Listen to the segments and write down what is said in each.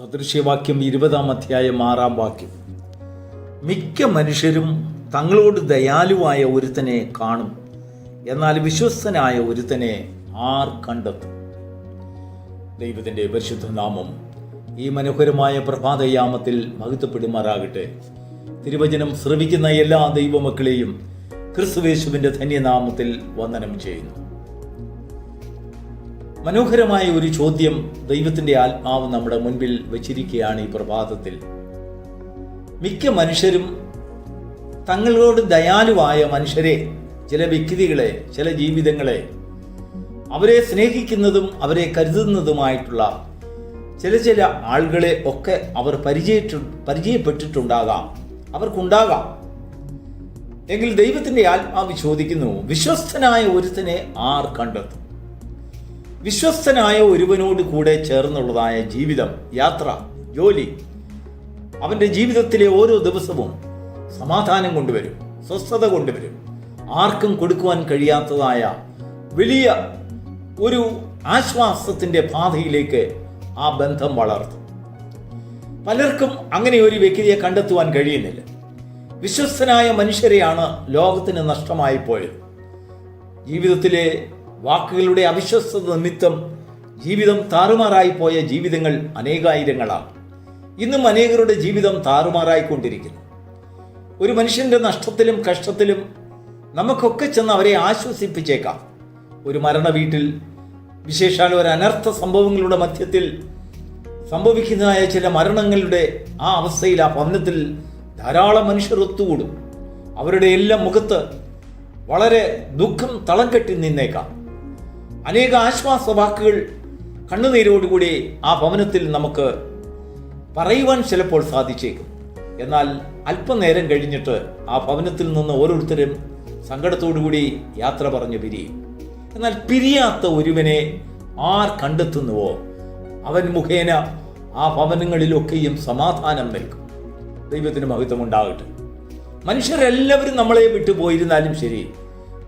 സദൃശ്യവാക്യം ഇരുപതാം അധ്യായം ആറാം വാക്യം. മിക്ക മനുഷ്യരും തങ്ങളോട് ദയാലുവായ ഒരുത്തനെ കാണും. എന്നാൽ വിശ്വസ്തനായ ഒരുത്തനെ ആർ കണ്ടെത്തും. ദൈവത്തിന്റെ പരിശുദ്ധ നാമം ഈ മനോഹരമായ പ്രഭാതയാമത്തിൽ മഹത്വപ്പെടുമാറാകട്ടെ. തിരുവചനം ശ്രവിക്കുന്ന എല്ലാ ദൈവമക്കളെയും ക്രിസ്തുവേശുവിന്റെ ധന്യനാമത്തിൽ വന്ദനം ചെയ്യുന്നു. മനോഹരമായ ഒരു ചോദ്യം ദൈവത്തിന്റെ ആത്മാവ് നമ്മുടെ മുൻപിൽ വച്ചിരിക്കുകയാണ് ഈ പ്രഭാതത്തിൽ. മിക്ക മനുഷ്യരും തങ്ങളോട് ദയാലുവായ മനുഷ്യരെ ചില വ്യക്തികളെ ചില ജീവിതങ്ങളെ അവരെ സ്നേഹിക്കുന്നതും അവരെ കരുതുന്നതുമായിട്ടുള്ള ചില ചില ആളുകളെ ഒക്കെ അവർ പരിചയ പരിചയപ്പെട്ടിട്ടുണ്ടാകാം. അവർക്കുണ്ടാകാം. എങ്കിൽ ദൈവത്തിന്റെ ആത്മാവ് ചോദിക്കുന്നു വിശ്വസ്തനായ ഒരുത്തനെ ആർ കണ്ടെത്തും? വിശ്വസ്തനായ ഒരുവനോട് കൂടെ ചേർന്നുള്ളതായ ജീവിതം യാത്ര ജോലി അവന്റെ ജീവിതത്തിലെ ഓരോ ദിവസവും സമാധാനം കൊണ്ടുവരും സ്വസ്ഥത കൊണ്ടുവരും. ആർക്കും കൊടുക്കുവാൻ കഴിയാത്തതായ വലിയ ഒരു ആശ്വാസത്തിന്റെ പാതയിലേക്ക് ആ ബന്ധം വളർത്തും പലർക്കും അങ്ങനെ ഒരു വ്യക്തിയെ കണ്ടെത്തുവാൻ കഴിയുന്നില്ല. വിശ്വസ്തനായ മനുഷ്യരെയാണ് ലോകത്തിന് നഷ്ടമായി പോയത്. ജീവിതത്തിലെ വാക്കുകളുടെ അവിശ്വസ്തത നിമിത്തം ജീവിതം താറുമാറായി പോയ ജീവിതങ്ങൾ അനേകായിരങ്ങളാണ്. ഇന്നും അനേകരുടെ ജീവിതം താറുമാറായിക്കൊണ്ടിരിക്കുന്നു. ഒരു മനുഷ്യന്റെ നഷ്ടത്തിലും കഷ്ടത്തിലും നമുക്കൊക്കെ ചെന്ന് അവരെ ആശ്വസിപ്പിച്ചേക്കാം. ഒരു മരണ വീട്ടിൽ വിശേഷാൽ ഒരു അനർത്ഥ സംഭവങ്ങളുടെ മധ്യത്തിൽ സംഭവിക്കുന്നതായ ചില മരണങ്ങളുടെ ആ അവസ്ഥയിൽ ആ ഭവനത്തിൽ ധാരാളം മനുഷ്യർ ഒത്തുകൂടും. അവരുടെ എല്ലാം മുഖത്ത് വളരെ ദുഃഖം തളം കെട്ടി നിന്നേക്കാം. അനേക ആശ്വാസ വാക്കുകൾ കണ്ണുനീരോടുകൂടി ആ ഭവനത്തിൽ നമുക്ക് പറയുവാൻ ചിലപ്പോൾ സാധിച്ചേക്കും. എന്നാൽ അല്പനേരം കഴിഞ്ഞിട്ട് ആ ഭവനത്തിൽ നിന്ന് ഓരോരുത്തരും സങ്കടത്തോടുകൂടി യാത്ര പറഞ്ഞു പിരിയും. എന്നാൽ പിരിയാത്ത ഒരുവനെ ആർ കണ്ടെത്തുന്നുവോ? അവൻ മുഖേന ആ ഭവനങ്ങളിലൊക്കെയും സമാധാനം നൽകും. ദൈവത്തിന് മഹത്വം ഉണ്ടാകട്ടെ മനുഷ്യരെല്ലാവരും നമ്മളെ വിട്ടുപോയിരുന്നാലും ശരി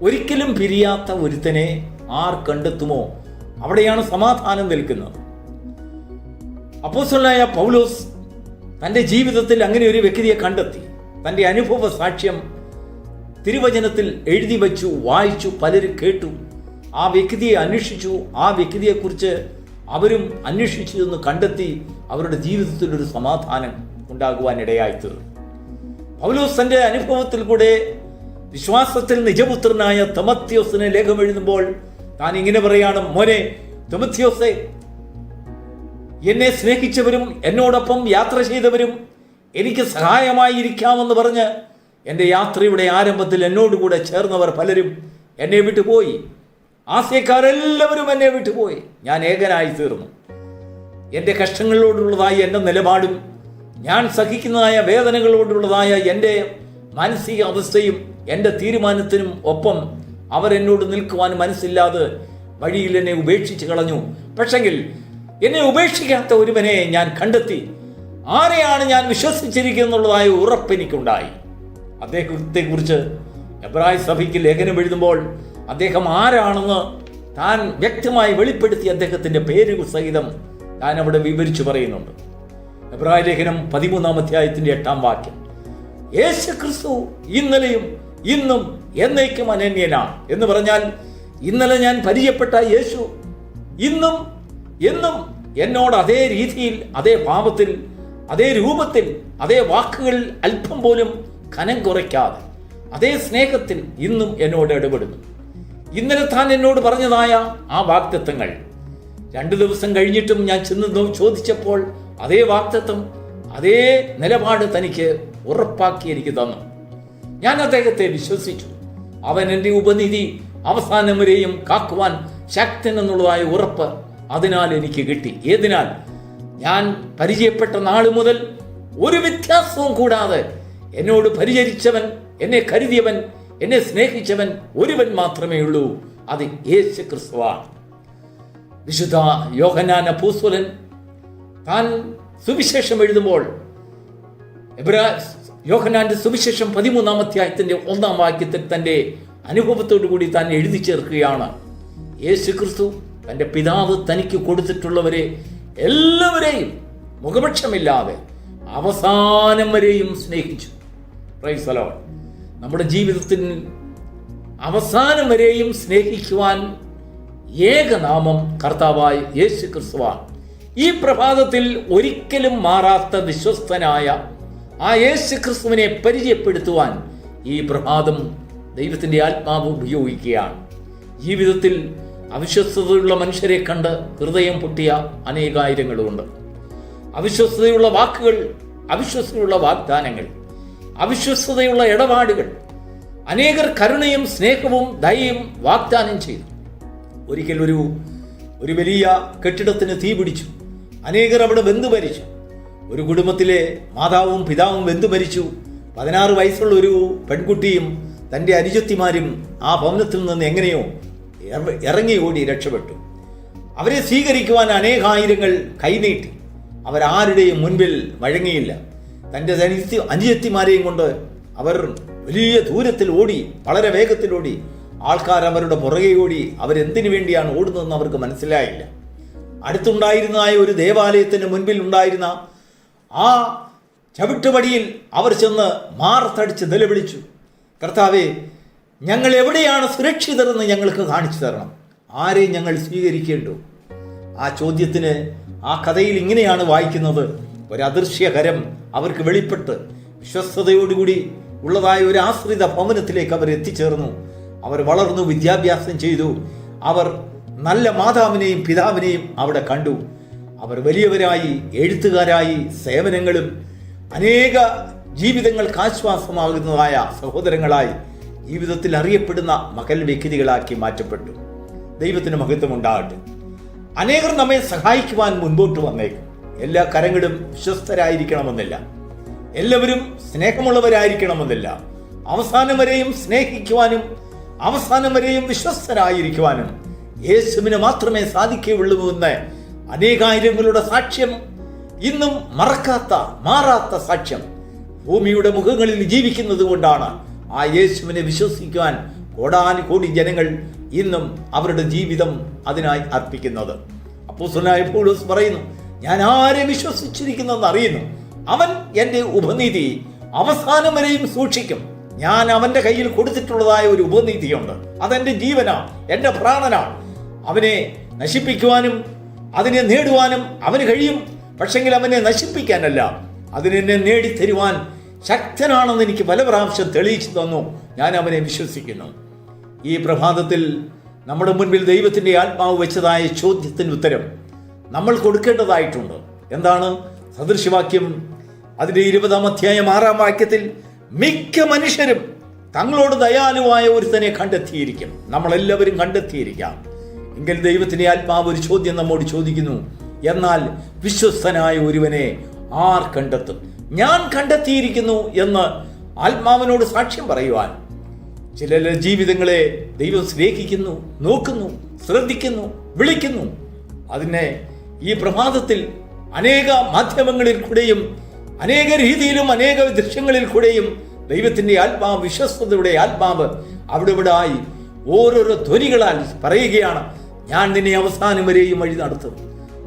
ഒരിക്കലും പിരിയാത്ത ഒരുത്തനെ ആർ കണ്ടെത്തുമോ? അവിടെയാണ് സമാധാനം നിൽക്കുന്നത്. അപ്പോസ്തലനായ പൗലോസ് തന്റെ ജീവിതത്തിൽ അങ്ങനെ ഒരു വ്യക്തിയെ കണ്ടെത്തി. തന്റെ അനുഭവ സാക്ഷ്യം തിരുവചനത്തിൽ എഴുതി വച്ചു വായിച്ചു പലരും കേട്ടു. ആ വ്യക്തിയെ അന്വേഷിച്ചു. ആ വ്യക്തിയെക്കുറിച്ച് അവരും അന്വേഷിച്ചു എന്ന് കണ്ടെത്തി അവരുടെ ജീവിതത്തിൽ ഒരു സമാധാനം ഉണ്ടാകുവാൻ ഇടയായിത്തീർന്നു പൗലോസ് തന്റെ അനുഭവത്തിൽ കൂടെ വിശ്വാസത്തിൽ നിജപുത്രനായ തമത്യോസിനെ ലേഖം എഴുതുമ്പോൾ താൻ ഇങ്ങനെ പറയാണ് മോനെ തമത്യോസെ എന്നെ സ്നേഹിച്ചവരും എന്നോടൊപ്പം യാത്ര ചെയ്തവരും എനിക്ക് സഹായമായി ഇരിക്കാമെന്ന് പറഞ്ഞ് എന്റെ യാത്രയുടെ ആരംഭത്തിൽ എന്നോടുകൂടെ ചേർന്നവർ പലരും എന്നെ വിട്ടുപോയി. ആസ്യക്കാരെല്ലാവരും എന്നെ വിട്ടുപോയി. ഞാൻ ഏകനായി തീർന്നു. എന്റെ കഷ്ടങ്ങളോടുള്ളതായ എന്റെ നിലപാടും ഞാൻ സഹിക്കുന്നതായ വേദനകളോടുള്ളതായ എന്റെ മാനസിക അവസ്ഥയും എന്റെ തീരുമാനത്തിനും ഒപ്പം അവരെന്നോട് നിൽക്കുവാൻ മനസ്സില്ലാതെ വഴിയിൽ എന്നെ ഉപേക്ഷിച്ച് കളഞ്ഞു. പക്ഷെങ്കിൽ എന്നെ ഉപേക്ഷിക്കാത്ത ഒരുവനെ ഞാൻ കണ്ടെത്തി. ആരെയാണ് ഞാൻ വിശ്വസിച്ചിരിക്കുന്നുള്ളതായ ഉറപ്പ് എനിക്കുണ്ടായി. അദ്ദേഹത്തെക്കുറിച്ച് എബ്രായ സഭയ്ക്ക് ലേഖനം എഴുതുമ്പോൾ അദ്ദേഹം ആരാണെന്ന് താൻ വ്യക്തമായി വെളിപ്പെടുത്തി അദ്ദേഹത്തിന്റെ പേര് സഹിതം താൻ അവിടെ വിവരിച്ചു പറയുന്നുണ്ട്. എബ്രായ ലേഖനം പതിമൂന്നാം അധ്യായത്തിന്റെ എട്ടാം വാക്യം. യേശു ക്രിസ്തു ഇന്നലെയും ഇന്നും എന്നേക്കും അനന്യനാണ് എന്ന് പറഞ്ഞാൽ ഇന്നലെ ഞാൻ പരിചയപ്പെട്ട യേശു ഇന്നും എന്നും എന്നോട് അതേ രീതിയിൽ അതേ ഭാവത്തിൽ അതേ രൂപത്തിൽ അതേ വാക്കുകളിൽ അല്പം പോലും കനം കുറയ്ക്കാതെ അതേ സ്നേഹത്തിൽ ഇന്നും എന്നോട് ഇടപെടുന്നു. ഇന്നലെ താൻ എന്നോട് പറഞ്ഞതായ ആ വാക്തത്വങ്ങൾ രണ്ടു ദിവസം കഴിഞ്ഞിട്ടും ഞാൻ ചെന്ന് ചോദിച്ചപ്പോൾ അതേ വാക്തത്വം അതേ നിലപാട് തനിക്ക് ഉറപ്പാക്കി എനിക്ക് തന്നു. ഞാൻ അദ്ദേഹത്തെ വിശ്വസിച്ചു. അവൻ എന്റെ ഉപനിധി അവസാനം വരെയും കാക്കുവാൻ ശക്തൻ എന്നുള്ളതായ ഉറപ്പ് അതിനാൽ എനിക്ക് കിട്ടി. ഏതിനാൽ ഞാൻ പരിചയപ്പെട്ട നാൾ മുതൽ ഒരു വ്യത്യാസവും കൂടാതെ എന്നോട് പരിചരിച്ചവൻ എന്നെ കരുതിയവൻ എന്നെ സ്നേഹിച്ചവൻ ഒരുവൻ മാത്രമേ ഉള്ളൂ. അത് യേശു ക്രിസ്തുവാണ് വിശുദ്ധ യോഹനാന പൂസ്വലൻ താൻ സുവിശേഷം എഴുതുമ്പോൾ എബ്രാ യോഹനാന്റെ സുവിശേഷം പതിമൂന്നാം അധ്യായത്തിന്റെ ഒന്നാം വാക്യത്തിൽ തന്റെ അനുഭവത്തോടു കൂടി താൻ എഴുതി ചേർക്കുകയാണ്. യേശു ക്രിസ്തു തന്റെ പിതാവ് തനിക്ക് കൊടുത്തിട്ടുള്ളവരെ എല്ലാവരെയും മുഖപക്ഷമില്ലാതെ അവസാനം വരെയും സ്നേഹിച്ചു. പ്രൈസ്. നമ്മുടെ ജീവിതത്തിൽ അവസാനം വരെയും സ്നേഹിക്കുവാൻ ഏകനാമം കർത്താവായ യേശു ക്രിസ്തുവാണ് ഈ പ്രഭാതത്തിൽ ഒരിക്കലും മാറാത്ത വിശ്വസ്തനായ ആ യേശു ക്രിസ്തുവിനെ പരിചയപ്പെടുത്തുവാൻ ഈ പ്രഭാതം ദൈവത്തിന്റെ ആത്മാവ് ഉപയോഗിക്കുകയാണ്. ജീവിതത്തിൽ അവിശ്വസ്തതയുള്ള മനുഷ്യരെ കണ്ട് ഹൃദയം പൊട്ടിയ അനേകായിരങ്ങളുമുണ്ട് അവിശ്വസ്തതയുള്ള വാക്കുകൾ അവിശ്വസ്തതയുള്ള വാഗ്ദാനങ്ങൾ അവിശ്വസ്തതയുള്ള ഇടപാടുകൾ അനേകർ കരുണയും സ്നേഹവും ദയയും വാഗ്ദാനം ചെയ്തു. ഒരിക്കൽ ഒരു ഒരു വലിയ കെട്ടിടത്തിന് തീ പിടിച്ചു അനേകർ അവിടെ ബന്ധു മരിച്ചു ഒരു കുടുംബത്തിലെ മാതാവും പിതാവും വെന്തു മരിച്ചു? പതിനാറ് വയസ്സുള്ള ഒരു പെൺകുട്ടിയും തന്റെ അനുജത്തിമാരും ആ ഭവനത്തിൽ നിന്ന് എങ്ങനെയോ ഇറങ്ങി ഓടി രക്ഷപ്പെട്ടു. അവരെ സ്വീകരിക്കുവാൻ അനേകായിരങ്ങൾ കൈനീട്ടി. അവരാരുടെയും മുൻപിൽ വഴങ്ങിയില്ല. തന്റെ അനുജത്തിമാരെയും കൊണ്ട് അവർ വലിയ ദൂരത്തിൽ ഓടി വളരെ വേഗത്തിൽ ഓടി ആൾക്കാർ അവരുടെ പുറകെ ഓടി അവരെന്തിനു വേണ്ടിയാണ് ഓടുന്നതെന്ന് അവർക്ക് മനസ്സിലായില്ല. അടുത്തുണ്ടായിരുന്നതായ ഒരു ദേവാലയത്തിന് മുൻപിൽ ഉണ്ടായിരുന്ന ആ ചവിട്ടുപടിയിൽ അവർ ചെന്ന് മാറത്തടിച്ച് നിലവിളിച്ചു. കർത്താവെ ഞങ്ങൾ എവിടെയാണ് സുരക്ഷിതരെന്ന് ഞങ്ങൾക്ക് കാണിച്ചു തരണം. ആരെയും ഞങ്ങൾ സ്വീകരിക്കേണ്ടു? ആ ചോദ്യത്തിന് ആ കഥയിൽ ഇങ്ങനെയാണ് വായിക്കുന്നത്. ഒരു അദൃശ്യകരം അവർക്ക് വെളിപ്പെട്ട് വിശ്വസ്തയോടുകൂടി ഉള്ളതായ ഒരു ആശ്രിത ഭവനത്തിലേക്ക് അവർ എത്തിച്ചേർന്നു. അവർ വളർന്നു വിദ്യാഭ്യാസം ചെയ്തു. അവർ നല്ല മാതാവിനെയും പിതാവിനെയും അവിടെ കണ്ടു. അവർ വലിയവരായി എഴുത്തുകാരായി സേവനങ്ങളും അനേക ജീവിതങ്ങൾക്ക് ആശ്വാസമാകുന്നതായ സഹോദരങ്ങളായി ജീവിതത്തിൽ അറിയപ്പെടുന്ന മകൽ വ്യക്തികളാക്കി മാറ്റപ്പെട്ടു. ദൈവത്തിന് മഹത്വം ഉണ്ടാകട്ടെ അനേകർ നമ്മെ സഹായിക്കുവാൻ മുൻപോട്ട് വന്നേക്കും. എല്ലാ കരങ്ങളും വിശ്വസ്തരായിരിക്കണമെന്നില്ല. എല്ലാവരും സ്നേഹമുള്ളവരായിരിക്കണമെന്നില്ല. അവസാനം വരെയും സ്നേഹിക്കുവാനും അവസാനം വരെയും വിശ്വസ്തരായിരിക്കുവാനും യേശുവിന് മാത്രമേ സാധിക്കുകയുള്ളൂ എന്ന് അനേകായിരങ്ങളുടെ സാക്ഷ്യം ഇന്നും മറക്കാത്ത മാറാത്ത സാക്ഷ്യം ഭൂമിയുടെ മുഖങ്ങളിൽ ജീവിക്കുന്നത് കൊണ്ടാണ് ആ യേശുവിനെ വിശ്വസിക്കുവാൻ കോടാനുകോടി ജനങ്ങൾ ഇന്നും അവരുടെ ജീവിതം അതിനായി അർപ്പിക്കുന്നത്. അപ്പോസ്തലനായ പൗലോസ് പറയുന്നു ഞാൻ ആരെ വിശ്വസിച്ചിരിക്കുന്നെന്ന് അറിയുന്നു. അവൻ എന്റെ ഉപനീതി അവസാനം വരെയും സൂക്ഷിക്കും. ഞാൻ അവന്റെ കയ്യിൽ കൊടുത്തിട്ടുള്ളതായ ഒരു ഉപനീതിയുണ്ട്. അതെന്റെ ജീവനാണ് എന്റെ പ്രാണനാണ് അവനെ നശിപ്പിക്കുവാനും അതിനെ നേടുവാനും അവന് കഴിയും. പക്ഷെങ്കിൽ അവനെ നശിപ്പിക്കാനല്ല. അതിനെന്നെ നേടിത്തരുവാൻ ശക്തനാണെന്ന് എനിക്ക് പല പ്രാവശ്യം തെളിയിച്ചു തന്നു. ഞാൻ അവനെ വിശ്വസിക്കുന്നു. ഈ പ്രഭാതത്തിൽ നമ്മുടെ മുൻപിൽ ദൈവത്തിന്റെ ആത്മാവ് വെച്ചതായ ചോദ്യത്തിന് ഉത്തരം നമ്മൾ കൊടുക്കേണ്ടതായിട്ടുണ്ട്. എന്താണ്? സദൃശവാക്യം അതിന്റെ ഇരുപതാം അധ്യായം ആറാം വാക്യത്തിൽ മിക്ക മനുഷ്യരും തങ്ങളോട് ദയാലുവായ ഒരുത്തനെ കണ്ടെത്തിയിരിക്കും. നമ്മളെല്ലാവരും കണ്ടെത്തിയിരിക്കാം. എങ്കിൽ ദൈവത്തിന്റെ ആത്മാവ് ഒരു ചോദ്യം നമ്മോട് ചോദിക്കുന്നു. എന്നാൽ വിശ്വസ്തനായ ഒരുവനെ ആർ കണ്ടെത്തും? ഞാൻ കണ്ടെത്തിയിരിക്കുന്നു എന്ന് ആത്മാവിനോട് സാക്ഷ്യം പറയുവാൻ ചില ജീവിതങ്ങളെ ദൈവം സ്നേഹിക്കുന്നു നോക്കുന്നു ശ്രദ്ധിക്കുന്നു വിളിക്കുന്നു. അതിനെ ഈ പ്രഭാതത്തിൽ അനേക മാധ്യമങ്ങളിൽ കൂടെയും അനേക രീതിയിലും അനേക ദൃശ്യങ്ങളിൽ കൂടെയും ദൈവത്തിന്റെ ആത്മാവ് വിശ്വസ്തയുടെ ആത്മാവ് അവിടെ ഇവിടെ ആയി ഓരോരോ ധ്വനികളാൽ പറയുകയാണ്. ഞാൻ നിന്നെ അവസാനം വരെയും വഴി നടത്തും.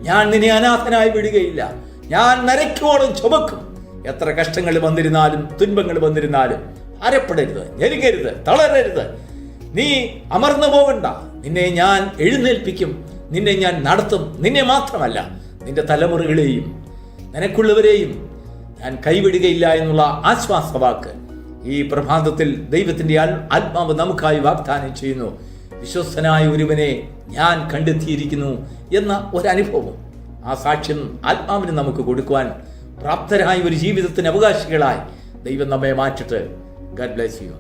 ഞാൻ നിന്നെ അനാഥനായി വിടുകയില്ല. ഞാൻ നരയ്ക്കോളം ചുമക്കും. എത്ര കഷ്ടങ്ങൾ വന്നിരുന്നാലും തുൻപങ്ങൾ വന്നിരുന്നാലും അരപ്പെടരുത് ഞെരുങ്ങരുത് തളരരുത്. നീ അമർന്നു പോകണ്ട. നിന്നെ ഞാൻ എഴുന്നേൽപ്പിക്കും. നിന്നെ ഞാൻ നടത്തും. നിന്നെ മാത്രമല്ല നിന്റെ തലമുറകളെയും നിനക്കുള്ളവരെയും ഞാൻ കൈവിടുകയില്ല എന്നുള്ള ആശ്വാസവാക്ക് ഈ പ്രഭാതത്തിൽ ദൈവത്തിന്റെ ആത്മാവ് നമുക്കായി വാഗ്ദാനം ചെയ്യുന്നു. വിശ്വസ്തനായ ഒരുവനെ ഞാൻ കണ്ടെത്തിയിരിക്കുന്നു എന്ന ഒരനുഭവം ആ സാക്ഷ്യം ആത്മാവിന് നമുക്ക് കൊടുക്കുവാൻ പ്രാപ്തരായ ഒരു ജീവിതത്തിന് അവകാശികളായി ദൈവം നമ്മെ മാറ്റിട്ട് ഗഡ് ബ്ലെസ് യു